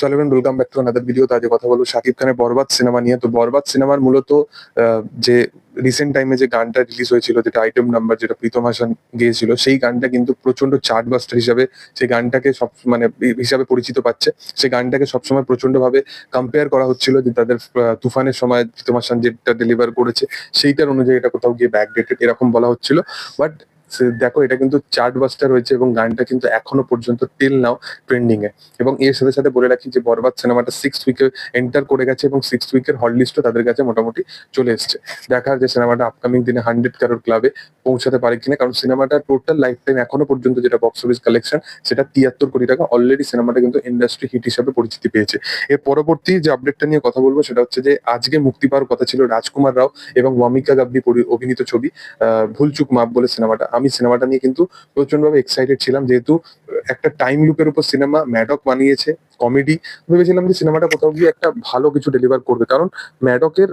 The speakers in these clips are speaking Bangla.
Saleman welcome back to another video আজকে কথা বলব। শাকিব খানের বরবাদ সিনেমা নিয়ে। তো বরবাদ সিনেমার মূলত যে রিসেন্ট টাইমে যে গানটা রিলিজ হয়েছিল, যেটা আইটেম নাম্বার যেটা প্রীতম হাসান গেয়েছিল, সেই গানটা কিন্তু প্রচণ্ড চার্ট বাস্টার হিসাবে সেই গানটাকে সব মানে হিসাবে পরিচিত পাচ্ছে। সেই গানটাকে সবসময় প্রচণ্ড ভাবে কম্পেয়ার করা হচ্ছিল যে তাদের তুফানের সময় প্রীতম হাসান যেটা ডেলিভার করেছে, সেইটার অনুযায়ী এটা কোথাও গিয়ে ব্যাকডেটেড এরকম বলা হচ্ছিল। বাট দেখো, এটা কিন্তু চার্ট বাস্টার হয়েছে এবং গানটা কিন্তু এখনও পর্যন্ত টিল নাও ট্রেন্ডিং এ। এবং এর সাথে সাথে বলে রাখি যে বরবাদ সিনেমাটা সিক্স উইকে এন্টার করে গেছে এবং সিক্স উইকের হট লিস্টও তাদের কাছে মোটামুটি চলে এসেছে। দেখার যে সিনেমাটা আপকামিং দিনে হান্ড্রেড কারোর ক্লাবে পৌঁছাতে পারে কিনা। কারণ সিনেমাটা টোটাল লাইফ টাইম এখনও পর্যন্ত যেটা বক্স অফিস কালেকশন সেটা তিয়াত্তর কোটি টাকা। অলরেডি সিনেমাটা কিন্তু ইন্ডাস্ট্রি হিট হিসাবে পরিচিতি পেয়েছে। এর পরবর্তী যে আপডেটটা নিয়ে কথা বলব, সেটা হচ্ছে যে আজকে মুক্তি পাওয়ার কথা ছিল রাজকুমার রাও এবং ওয়ামিকা গাব্বি অভিনীত ছবি ভুলচুক মাপ বলে সিনেমাটা। আমি সিনেমাটা নিয়ে কিন্তু প্রচন্ডভাবে এক্সাইটেড ছিলাম, যেহেতু একটা টাইম লুপের উপর সিনেমা ম্যাডক বানিয়েছে কমেডি ভেবেছিলাম যে সিনেমাটা কোথাও গিয়ে একটা ভালো কিছু ডেলিভার করবে, কারণ ম্যাডকের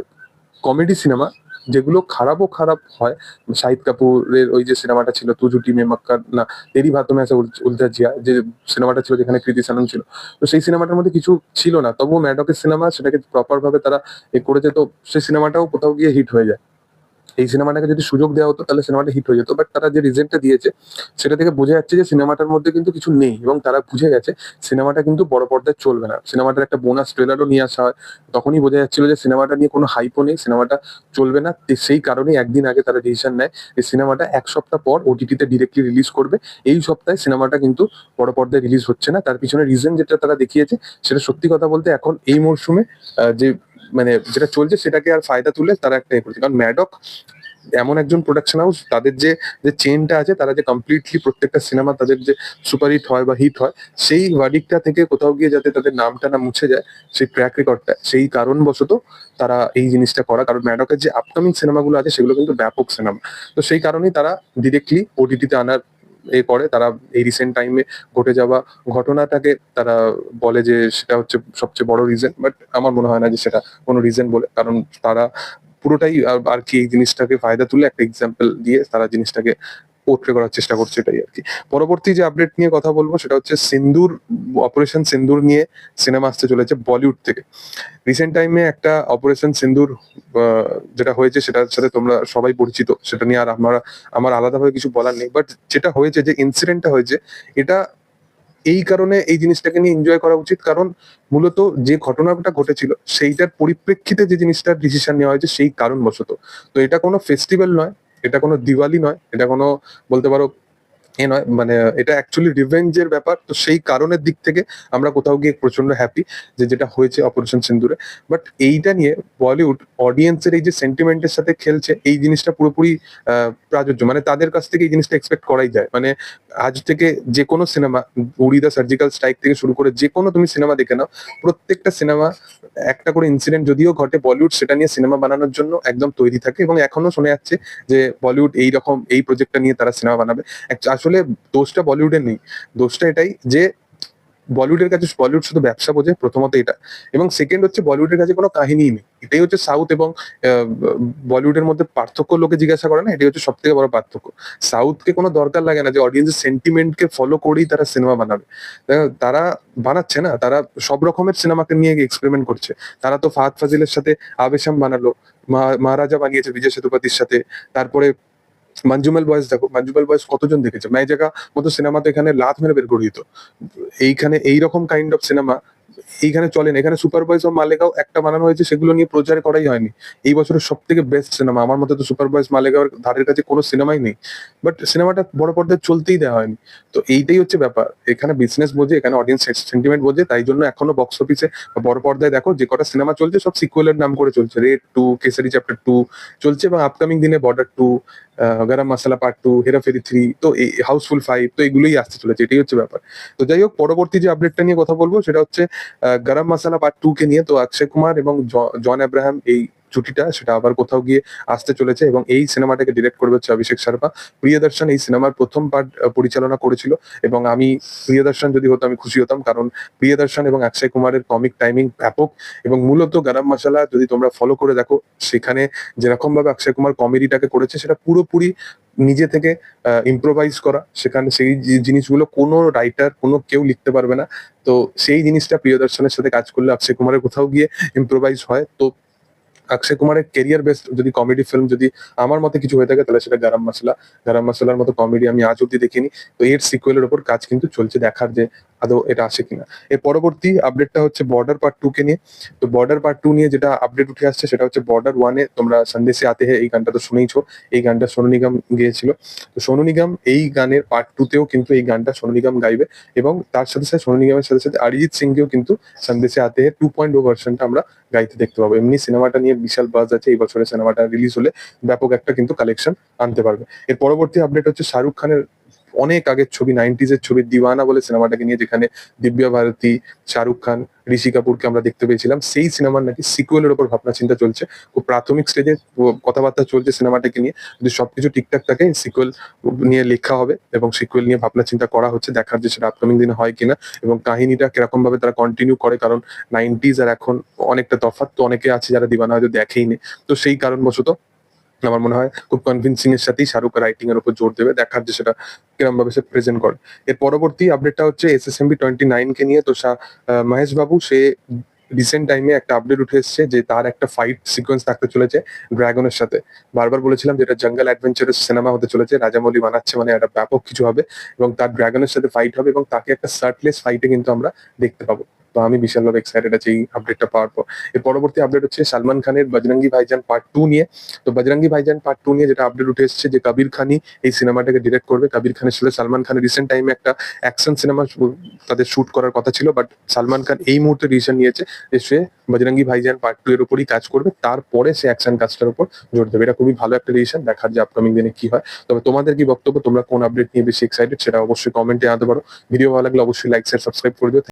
কমেডি সিনেমা যেগুলো খারাপও খারাপ হয়, শাহিদ কাপুরের ওই যে সিনেমাটা ছিল তু জুটি মে মক্কা না, তেরি ভাতো মে আসা উলঝা জিয়া, যে সিনেমাটা ছিল যেখানে কৃতি সানন ছিল, তো সেই সিনেমাটার মধ্যে কিছু ছিল না, তবুও ম্যাডকের সিনেমা সেটাকে প্রপার ভাবে তারা এ করেছে, তো সেই সিনেমাটাও কোথাও গিয়ে হিট হয়ে যায়। এই সিনেমাটাকে যদি সুযোগ দেওয়া হতো, তাহলে সিনেমাটা হিট হয়ে যেত। বাট তারা যে রিজেন্টটা দিয়েছে, সেটা থেকে বোঝা যাচ্ছে যে সিনেমাটার মধ্যে কিন্তু কিছু নেই এবং তারা বুঝে গেছে সিনেমাটা কিন্তু বড় পর্দায় চলবে না। সিনেমাটার একটা বোনাস ট্রেলারও নিয়ে আসা হয়। তখনই বোঝা যাচ্ছিল যে সিনেমাটা নিয়ে কোনো হাইপও নেই, সিনেমাটা চলবে না। সেই কারণেই একদিন আগে তারা ডিসিশন নেয় এই সিনেমাটা এক সপ্তাহ পর ওটিটিতে ডিরেক্টলি রিলিজ করবে। এই সপ্তাহে সিনেমাটা কিন্তু বড় পর্দায় রিলিজ হচ্ছে না। তার পিছনে রিজন যেটা তারা দেখিয়েছে, সেটা সত্যি কথা বলতে এখন এই মরশুমে যে মানে যেটা চলছে সেটাকে আর ফায়দা তুলে তারা একটা এ করছে। কারণ ম্যাডক এমন একজন প্রোডাকশন হাউস তাদের যে যে চেনটা আছে, তারা যে কমপ্লিটলি প্রত্যেকটা সিনেমা তাদের যে সুপারহিট হয় বা হিট হয়, সেই ওয়ার্ডিকটা থেকে কোথাও গিয়ে যাতে তাদের নামটা না মুছে যায়, সেই ট্র্যাক রেকর্ডটা সেই কারণবশত তারা এই জিনিসটা করা। কারণ ম্যাডকের যে আপকামিং সিনেমাগুলো আছে, সেগুলো কিন্তু ব্যাপক সিনেমা তো সেই কারণেই তারা ডিরেক্টলি ওটিটিতে আনার এ করে, তারা এই রিসেন্ট টাইমে ঘটে যাওয়া ঘটনাটাকে তারা বলে যে সেটা হচ্ছে সবচেয়ে বড় রিজন বাট আমার মনে হয় না যে সেটা কোনো রিজন বলে, কারণ তারা পুরোটাই আর- কি এই জিনিসটাকে ফায়দা তুলে একটা এক্সাম্পল দিয়ে তারা জিনিসটাকে পোর্ট্রে করার চেষ্টা করছে এটাই আর কি। পরবর্তী যে আপডেট নিয়ে কথা বলব সেটা হচ্ছে সিন্দুর অপারেশন সিন্দুর নিয়ে সিনেমা আসতে চলেছে বলিউড থেকে। রিসেন্ট টাইমে একটা অপারেশন সিন্দুর যেটা হয়েছে সেটার সাথে তোমরা সবাই পরিচিত, সেটা নিয়ে আর আমরা, আমার আলাদাভাবে কিছু বলার নেই। বাট যেটা হয়েছে, যে ইনসিডেন্টটা হয়েছে, এটা এই কারণে এই জিনিসটাকে নিয়ে এনজয় করা উচিত। কারণ মূলত যে ঘটনাটা ঘটেছিল, সেইটার পরিপ্রেক্ষিতে যে জিনিসটার ডিসিশন নেওয়া হয়েছে, সেই কারণবশত। তো এটা কোনো ফেস্টিভ্যাল নয় এটা কোনো দিওয়ালি নয়, এটা কোনো বলতে পারো এ নয় মানে এটা অ্যাকচুয়ালি রিভেঞ্জের ব্যাপার। তো সেই কারণের দিক থেকে আমরা কোথাও গিয়ে প্রচণ্ড হ্যাপি যে যেটা হয়েছে অপারেশন সিন্দুরে বাট এইটা নিয়ে বলিউড অডিয়েন্সের এই যে সেন্টিমেন্টের সাথে খেলছে, এই জিনিসটা পুরোপুরি প্রাযোজ্য মানে তাদের কাছ থেকে এই জিনিসটা এক্সপেক্ট করাই যায়। মানে আজ থেকে যে কোনো cinema Uri the surgical strike থেকে শুরু করে যে কোনো তুমি সিনেমা দেখে নাও, প্রত্যেকটা সিনেমা একটা করে ইনসিডেন্ট যদিও ঘটে, বলিউড সেটা নিয়ে সিনেমা বানানোর জন্য একদম তৈরি থাকে এবং এখনও শোনা যাচ্ছে যে বলিউড এই রকম এই প্রজেক্টটা নিয়ে তারা সিনেমা বানাবে। আসলে দোষটা বলিউডের নেই। দোষটা এটাই যে বলিউডের কাছে বলিউড শুধু ব্যবসা বোঝে, প্রথমত এটা। এবং সেকেন্ড হচ্ছে বলিউডের কাছে কোনো কাহিনীই নেই। এটাই হচ্ছে সাউথ এবং বলিউডের মধ্যে পার্থক্য লোকে জিজ্ঞাসা করে না, এটাই হচ্ছে সব থেকে বড় পার্থক্য। সাউথকে কোনো দরকার লাগে না যে অডিয়েন্সের সেন্টিমেন্টকে ফলো করেই তারা সিনেমা বানাবে। তারা বানাচ্ছে না, তারা সব রকমের সিনেমাকে নিয়ে এক্সপেরিমেন্ট করছে। তারা তো ফাহাদ ফাজিলের সাথে আবেশাম বানালো মহা- মহারাজা বানিয়েছে বিজয় সেতুপতির সাথে, তারপরে মঞ্জুমেল বয়েস, দেখো, মঞ্জুমেল বয়েস কতজন দেখেছে? ম্যায় জায়গা মতো সিনেমা তো এখানে লাথ মেরে বের করে দিত। এইখানে এইরকম কাইন্ড অফ সিনেমা এইখানে চলে না এখানে সুপারভাইজ ও মালেগাঁও একটা বানানো হয়েছে, সেগুলো নিয়ে প্রচার করাই হয়নি। এই বছরের সব থেকে বেস্ট সিনেমা আমার মতে তো সুপার বয়েস মালেগাঁওয়ের ধারের কাছে কোনো সিনেমাই নেই। বাট সিনেমাটা বড় পর্দায় চলতেই দেওয়া হয়নি। তো এইটাই হচ্ছে ব্যাপার। এখানে বিজনেস বোঝে, এখানে অডিয়েন্স সেন্টিমেন্ট বোঝে, তাই জন্য এখনও বক্স অফিসে বড় পর্দায় দেখো, যে কটা সিনেমা চলছে, সব সিকুয়েলের নাম করে চলছে। Raid two Kesari chapter two চলছে এবং আপকামিং দিনে Border two Garam Masala part two Hera Pheri three তো এই হাউসফুল ফাইভ তো এগুলোই আসতে চলেছে। এটাই হচ্ছে ব্যাপার। তো যাই হোক, পরবর্তী যে আপডেটটা নিয়ে কথা বলব, সেটা হচ্ছে গরম মশলা পার্ট টু কে নিয়ে তো অক্ষয় কুমার এবং জন আব্রাহাম এই জুটিটা সেটা আবার কোথাও গিয়ে আসতে চলেছে এবং এই সিনেমাটাকে ডিরেক্ট করবে হচ্ছে অভিষেক শর্মা প্রিয়দর্শন এই সিনেমার প্রথম পার্ট পরিচালনা করেছিল এবং আমি প্রিয়দর্শন যদি হতো আমি খুশি হতাম কারণ প্রিয়দর্শন এবং অক্ষয় কুমারের কমিক টাইমিং ব্যাপক এবং মূলত গরম মশলা যদি তোমরা ফলো করে দেখো, সেখানে যেরকম ভাবে অক্ষয় কুমার কমেডিটাকে করেছে, সেটা পুরোপুরি নিজে থেকে ইম্প্রোভাইজ করা। সেখানে সেই জিনিসগুলো কোনো রাইটার কোনো কেউ লিখতে পারবে না। তো সেই জিনিসটা প্রিয়দর্শনের সাথে কাজ করলে অক্ষয় কুমারের কোথাও গিয়ে ইম্প্রোভাইজ হয়। তো অক্ষয় কুমারের কেরিয়ার বেস্ট যদি কমেডি ফিল্ম যদি আমার মতে কিছু হয়ে থাকে, তাহলে সেটা গরম মশলা গারাম মশলার মতো কমেডি আমি আজ অব্দি দেখিনি। তো এর সিকুয়েলের ওপর কাজ কিন্তু চলছে। দেখার যে আদৌ এটা আসে কিনা। এর পরবর্তী আপডেটটা হচ্ছে বর্ডার পার্ট টু কে নিয়ে। তো বর্ডার পার্ট টু নিয়ে যেটা আপডেট উঠে আসছে সেটা হচ্ছে বর্ডার ওয়ানে তোমরা সন্দেশে আতে হে এই গানটা তো শুনেইছো এই গানটা সোনু নিগম গেয়েছিল। তো সোনু নিগম এই গানের পার্ট টু তেও কিন্তু এই গানটা সোনু নিগম গাইবে এবং তার সাথে সাথে সোনু নিগমের সাথে সাথে অরিজিৎ সিংকেও কিন্তু সন্দেশে আতে হে টু পয়েন্ট ও ভার্সনটা আমরা গাইতে দেখতে পাবো। এমনি সিনেমাটা নিয়ে বিশাল বাজ আছে, এই বছরের সিনেমাটা রিলিজ হলে ব্যাপক একটা কিন্তু কালেকশন আনতে পারবে। এর পরবর্তী আপডেট হচ্ছে শাহরুখ খানের অনেক আগের ছবি নাইনটিজ এর ছবি দিওয়ানা বলে সিনেমাটাকে নিয়ে, যেখানে দিব্যা ভারতী, শাহরুখ খান, ঋষি কাপুরকে আমরা দেখতে পেয়েছিলাম। সেই সিনেমার নাকি সিকুয়েলের উপর ভাবনা চিন্তা চলছে। খুব প্রাথমিক স্টেজে কথাবার্তা চলছে সিনেমাটাকে নিয়ে। যদি সবকিছু ঠিকঠাক থাকে সিকুয়েল নিয়ে লেখা হবে এবং সিকুয়েল নিয়ে ভাবনা চিন্তা করা হচ্ছে, দেখার যে সেটা আপকামিং দিনে হয় কিনা এবং কাহিনীটা কীরকম ভাবে তারা কন্টিনিউ করে, কারণ নাইনটিজ আর এখন অনেকটা তফাৎ। তো অনেকে আছে যারা দিবানা হয়তো দেখেইনি। তো সেই কারণবশত আমার মনে হয় খুব কনভিনসিং এর সাথেই শাহরুখ রাইটিং এর উপর জোর দেবে, দেখার যে সেটা কিরম ভাবে সে প্রেজেন্ট করে। এর পরবর্তী আপডেটটা হচ্ছে S S MB twenty nine কে নিয়ে, তো মহেশ বাবু, সে রিসেন্ট টাইমে একটা আপডেট উঠে এসেছে যে তার একটা ফাইট সিকোয়েন্স থাকতে চলেছে ড্রাগনের সাথে। বারবার বলেছিলাম যেটা জঙ্গল অ্যাডভেঞ্চারের সিনেমা হতে চলেছে, রাজামৌলি বানাচ্ছে মানে একটা ব্যাপক কিছু হবে এবং তার ড্রাগনের সাথে ফাইট হবে এবং তাকে একটা শার্টলেস ফাইটে কিন্তু আমরা দেখতে পাবো। তো আমি বিশালভাবে এক্সাইটেড আছি এই আপডেটটা পাওয়ার পর। এর পরবর্তী আপডেট হচ্ছে সালমান খানের বজরঙ্গি ভাইজান পার্ট টু নিয়ে। তো বজরঙ্গি ভাইজান পার্ট টু নিয়ে যেটা আপডেট উঠে এসেছে যে কবির খানি এই সিনেমাটাকে ডিরেক্ট করবে। কবির খানের সাথে সালমান খানের রিসেন্ট টাইমে একটা অ্যাকশন সিনেমা তাদের শুট করার কথা ছিল বাট সালমান খান এই মুহূর্তে ডিসিশন নিয়েছে যে সে বজরঙ্গি ভাইজান পার্ট টু এর উপরই কাজ করবে। তারপরে সে অ্যাকশন কাজটার উপর জোর দেবে। এটা খুবই ভালো একটা ডিসিশন দেখার যে আপকামিং দিনে কি হয়। তবে তোমাদের কি বক্তব্য? তোমরা কোন আপডেট নিয়ে বেশি এক্সাইটেড সেটা অবশ্যই কমেন্টে আনতে পারো। ভিডিও ভালো লাগলে অবশ্যই লাইক শেয়ার সাবস্ক্রাইব করে দিও।